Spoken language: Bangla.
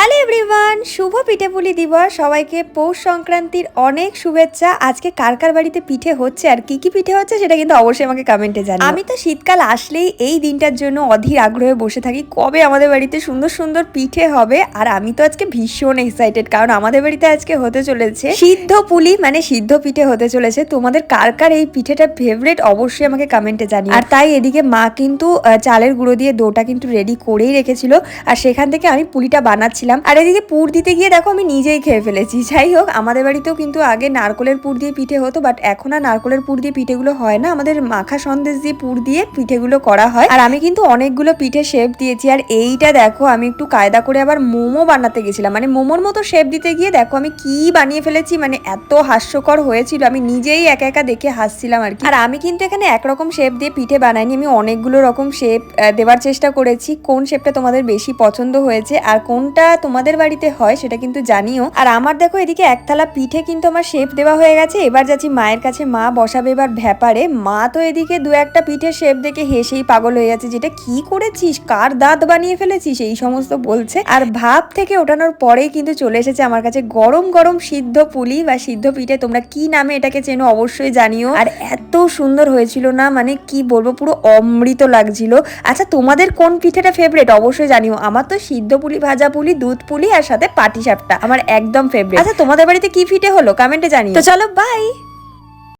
sale এভরিওয়ান শুভ পিঠেপুলি দিবস। সবাইকে পৌষ সংক্রান্তির অনেক শুভেচ্ছা। আজকে কার কার বাড়িতে পিঠে হচ্ছে আর কি কি পিঠে হচ্ছে সেটা কিন্তু অবশ্যই আমাকে কমেন্টে জানাও। আমি তো শীতকাল আসলেই এই দিনটার জন্য অধীর আগ্রহে বসে থাকি কবে আমাদের বাড়িতে সুন্দর সুন্দর পিঠে হবে আর আমি তো আজকে ভীষণ এক্সাইটেড কারণ আমাদের বাড়িতে আজকে হতে চলেছে সিদ্ধ পুলি মানে সিদ্ধ পিঠে হতে চলেছে। তোমাদের কার কার এই পিঠেটা ফেভারিট অবশ্যই আমাকে কমেন্টে জানিও। আর তাই এদিকে মা কিন্তু চালের গুঁড়ো দিয়ে দোটা কিন্তু রেডি করেই রেখেছিল। আর সেখান থেকে আমি পুলিটা বানাচ্ছিলাম। আর এদিকে পুর দিতে গিয়ে দেখো আমি নিজেই খেয়ে ফেলেছি। যাই হোক, আমাদের বাড়িতেও কিন্তু আগে নারকলের পুর দিয়ে পিঠে হতো বাট এখন আর নারকলের পুর দিয়ে পিঠেগুলো হয় না। আমাদের মাখা সন্দেশ দিয়ে পুর দিয়ে পিঠেগুলো করা হয়। আর আমি কিন্তু অনেকগুলো পিঠে শেপ দিয়েছি। আর এইটা দেখো, আমি একটু কায়দা করে আবার মোমো বানাতে গেছিলাম। মানে মোমোর মতো শেপ দিতে গিয়ে দেখো আমি কি বানিয়ে ফেলেছি মানে এত হাস্যকর হয়েছিল। আমি নিজেই একা একা দেখে হাসছিলাম আর কি। আর আমি কিন্তু এখানে একরকম শেপ দিয়ে পিঠে বানাইনি। আমি অনেকগুলো রকম শেপ দেওয়ার চেষ্টা করেছি। কোন শেপটা তোমাদের বেশি পছন্দ হয়েছে আর কোনটা তোমাদের বাড়িতে হয়, সেটা কিন্তু জানিও। আর আমার দেখো এদিকে একতলা পিঠে কিন্তু আমার শেপ দেওয়া হয়ে গেছে, এবার যাচ্ছি মায়ের কাছে। মা বসাবে এবার ভ্যাপারে। মা তো এদিকে দু একটা পিঠের শেপ দেখে হেসেই পাগল হয়ে যাচ্ছে, যেটা কি করেছিস? কার দাঁত বানিয়ে ফেলেছিস? এই সমস্ত বলছে। আর ভাব থেকে ওঠানোর পরেই কিন্তু চলে এসেছে আমার কাছে গরম গরম সিদ্ধ পুলি বা সিদ্ধ পিঠে। তোমরা কি নামে এটাকে চেনো অবশ্যই জানিও। আর এত সুন্দর হয়েছিল না? মানে কি বলব, পুরো অমৃত লাগছিল। আচ্ছা তোমাদের কোন পিঠেটা ফেভারিট অবশ্যই জানিও। আমার তো সিদ্ধ পুলি, ভাজা পুলি, দুধ পুলি আর সাথে পাটি সাপটা আমার একদম ফেভারিট আচ্ছা তোমাদের বাড়িতে কি ফিটে হলো? কমেন্টে জানিও। তো চলো বাই